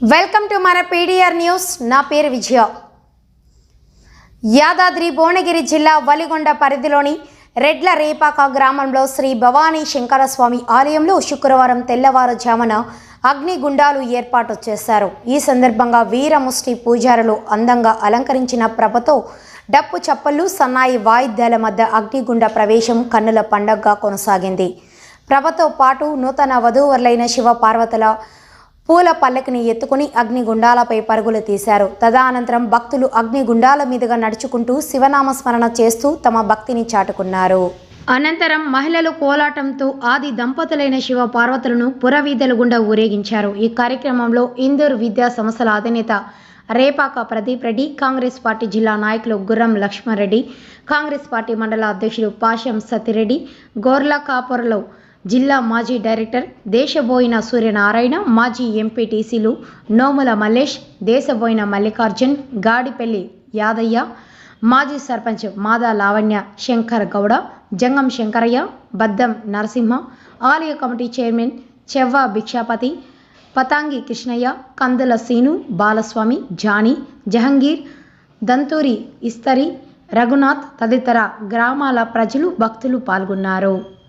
Welcome to మన PDR news. నా పేరు విజయ. యాదాద్రి భువనగిరి జిల్లా వలిగొండ పరిధిలోని రెడ్ల రేపాక గ్రామంలో శ్రీ భవానీ శంకరస్వామి ఆలయంలో శుక్రవారం తెల్లవారుజామున అగ్నిగుండాలు ఏర్పాటు చేశారు. ఈ సందర్భంగా వీరముష్టి పూజారులు అందంగా అలంకరించిన ప్రభతో డప్పు చప్పళ్ళు సన్నాయి వాయిద్యాల మధ్య అగ్నిగుండ ప్రవేశం కన్నుల పండగగా కొనసాగింది. ప్రభతో పాటు నూతన వధూవరులైన శివ పార్వతుల పూల పల్లకిని ఎత్తుకుని అగ్నిగుండాలపై పరుగులు తీశారు. తదనంతరం భక్తులు అగ్నిగుండాల మీదుగా నడుచుకుంటూ శివనామస్మరణ చేస్తూ తమ భక్తిని చాటుకున్నారు. అనంతరం మహిళలు కోలాటంతో ఆది దంపతులైన శివ పార్వతులను పురవీధుల గుండా ఊరేగించారు. ఈ కార్యక్రమంలో ఇందూరు విద్యా సంస్థల అధినేత రేపాక ప్రదీప్ రెడ్డి కాంగ్రెస్ పార్టీ జిల్లా నాయకులు గుర్రం లక్ష్మారెడ్డి కాంగ్రెస్ పార్టీ మండల అధ్యక్షుడు పాషం సతిరెడ్డి గోర్ల కాపురలో జిల్లా మాజీ డైరెక్టర్ దేశబోయిన సూర్యనారాయణ మాజీ ఎంపీటీసీలు నోముల మల్లేష్ దేశబోయిన మల్లికార్జున్ గాడిపల్లి యాదయ్య మాజీ సర్పంచ్ మాదా లావణ్య శంకర్ గౌడ జంగం శంకరయ్య బద్దం నరసింహ ఆలయ committee chairman Chevva Bhikshapathi Pathangi Krishnaiah Kandula Seenu Balaswamy Johnny Jahangir Danturi Istari Raghunath తదితర గ్రామాల ప్రజలు భక్తులు పాల్గొన్నారు.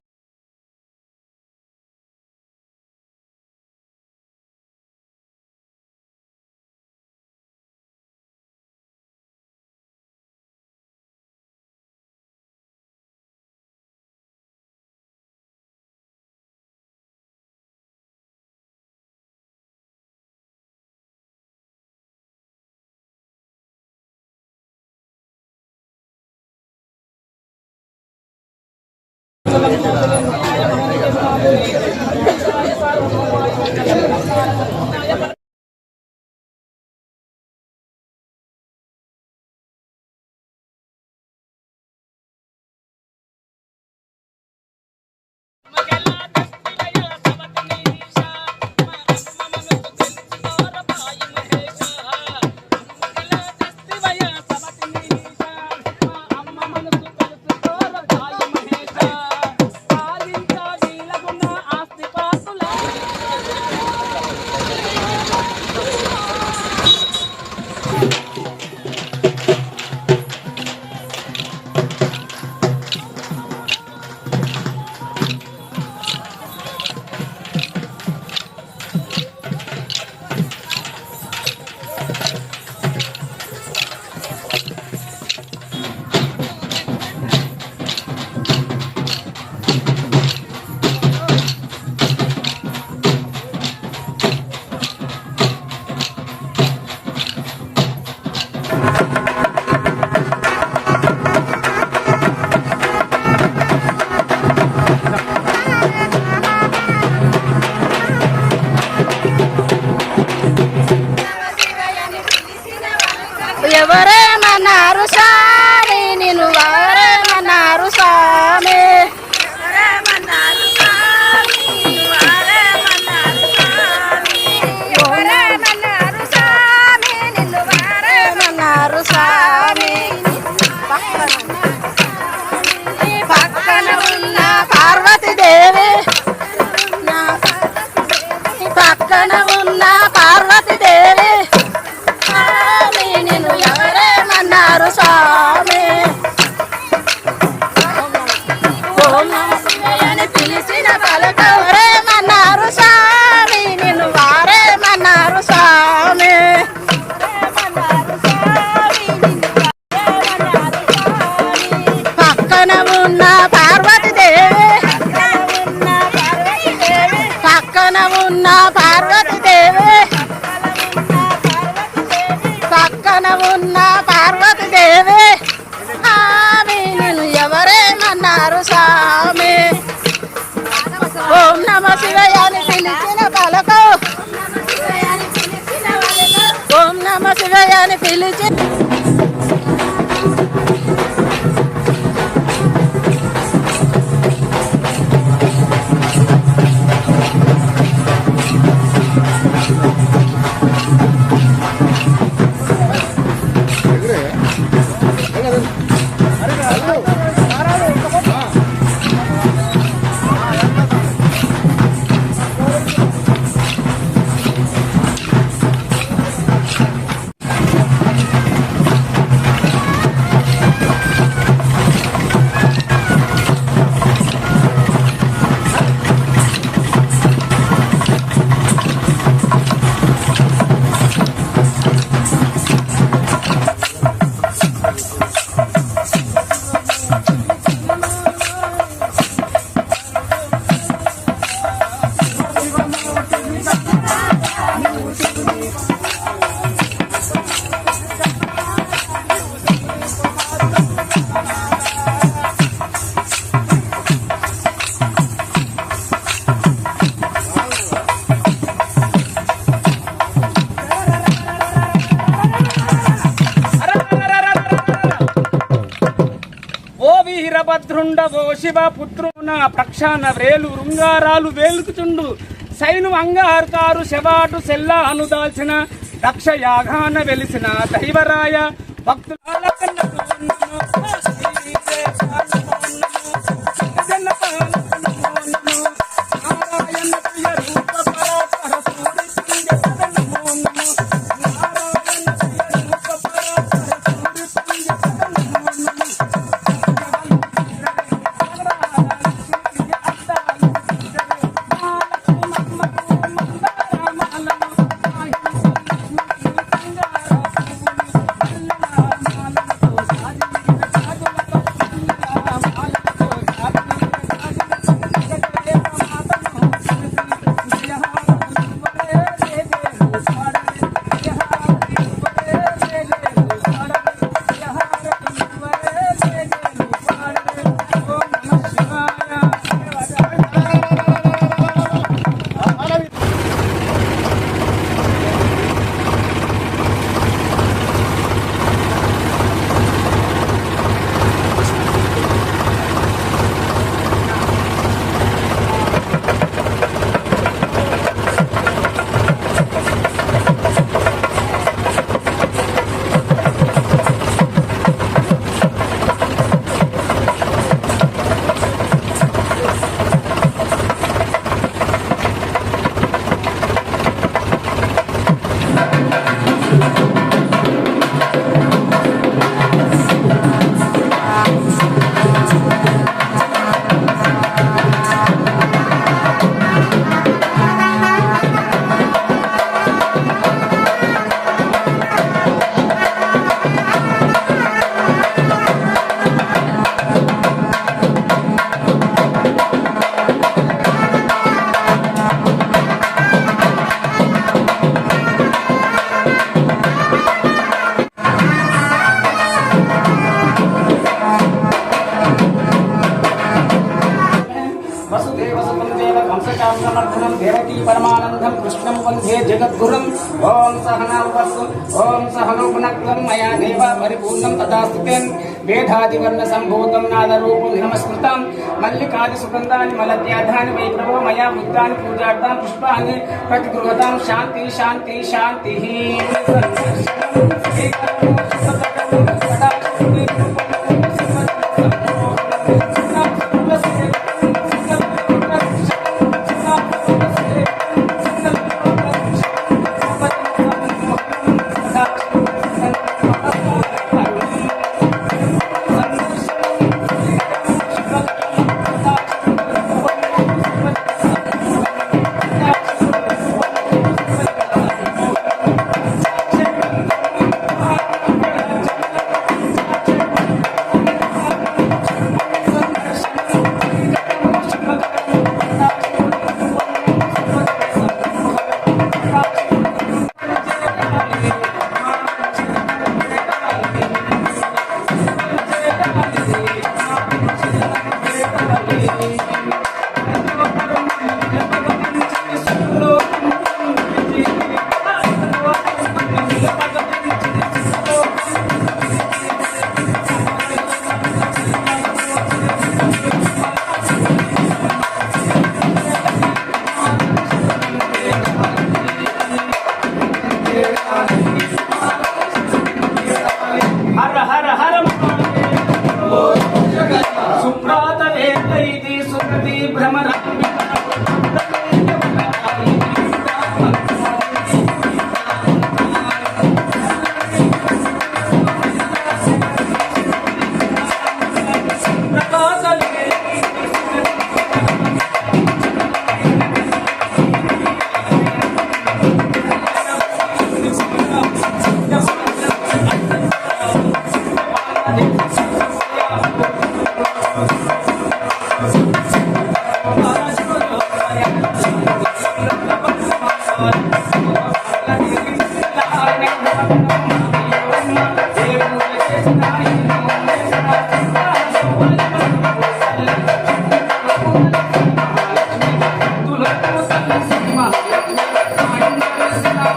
રહ્યા અને ફેલે છે. పుత్రుండవో శివ పుత్రున ప్రక్షాన వ్రేలు రుంగారాలు వేలుకుచుండు. సైను అంగార్కారు శవాటు సెల్ల అనుదాల్చిన రక్ష యాగాన వెలిసిన దైవరాయ భక్తుల సహనోపనక్తం పరిపూర్ణం తదాస్తుతేన్ వేధాదివర్ణ సంభూతం నాదరూపం నమస్కృతం మల్లికాది సుగంధాన్ని మలద్యాధాని వై ప్రభో మయా బుద్ధాని పూజార్థం పుష్పాన్ని ప్రతిగృహతాం. శాంతి శాంతి శాంతి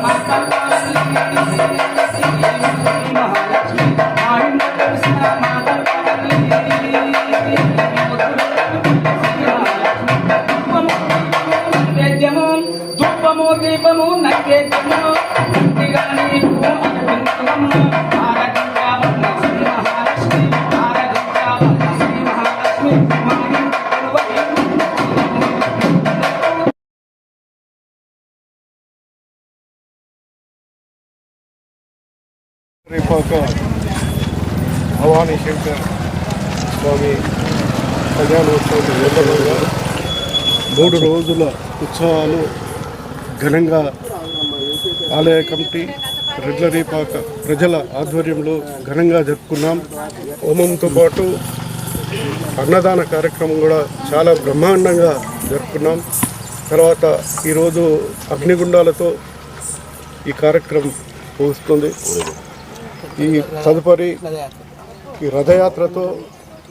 mata, mata. రేపాక భవానీ శంకర్ స్వామి కళ్యాణోత్సవం సందర్భంగా మూడు రోజుల ఉత్సవాలు ఘనంగా ఆలయ కమిటీ రెడ్లరీపాక ప్రజల ఆధ్వర్యంలో ఘనంగా జరుపుకున్నాం. హోమంతో పాటు అన్నదాన కార్యక్రమం కూడా చాలా బ్రహ్మాండంగా జరుపుకున్నాం. తర్వాత ఈరోజు అగ్నిగుండాలతో ఈ కార్యక్రమం ముగుస్తుంది. ఈ తదుపరి ఈ రథయాత్రతో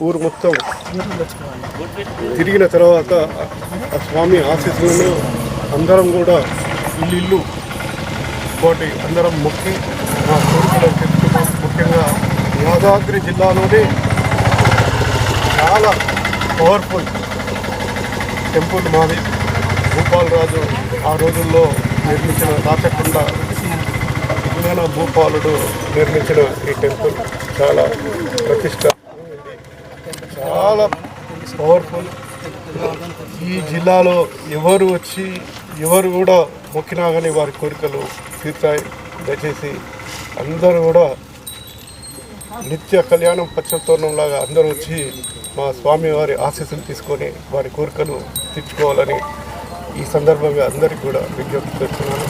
ఊరు మొత్తం తిరిగిన తర్వాత ఆ స్వామి ఆశీస్సులను అందరం కూడా ఇల్లు ఇల్లు కోటి అందరం మొక్కి మా కోరికలు తెచ్చుకున్నాం ముఖ్యంగా యాదాద్రి జిల్లాలోనే చాలా పవర్ఫుల్ టెంపుల్ మాది. భూపాలరాజు ఆ రోజుల్లో నిర్మించిన రాచకొండ తెలంగాణ భూపాలుడు నిర్మించిన ఈ టెంపుల్ చాలా ప్రతిష్ట చాలా పవర్ఫుల్ ఈ జిల్లాలో ఎవరు వచ్చి ఎవరు కూడా మొక్కినా కానీ వారి కోరికలు తీర్చాయి దయచేసి అందరూ కూడా నిత్య కళ్యాణం పచ్చతోరణం లాగా అందరూ వచ్చి మా స్వామి వారి ఆశీస్సులు తీసుకొని వారి కోరికలు తీర్చుకోవాలని ఈ సందర్భంగా అందరికీ కూడా విజ్ఞప్తి చేస్తున్నాను.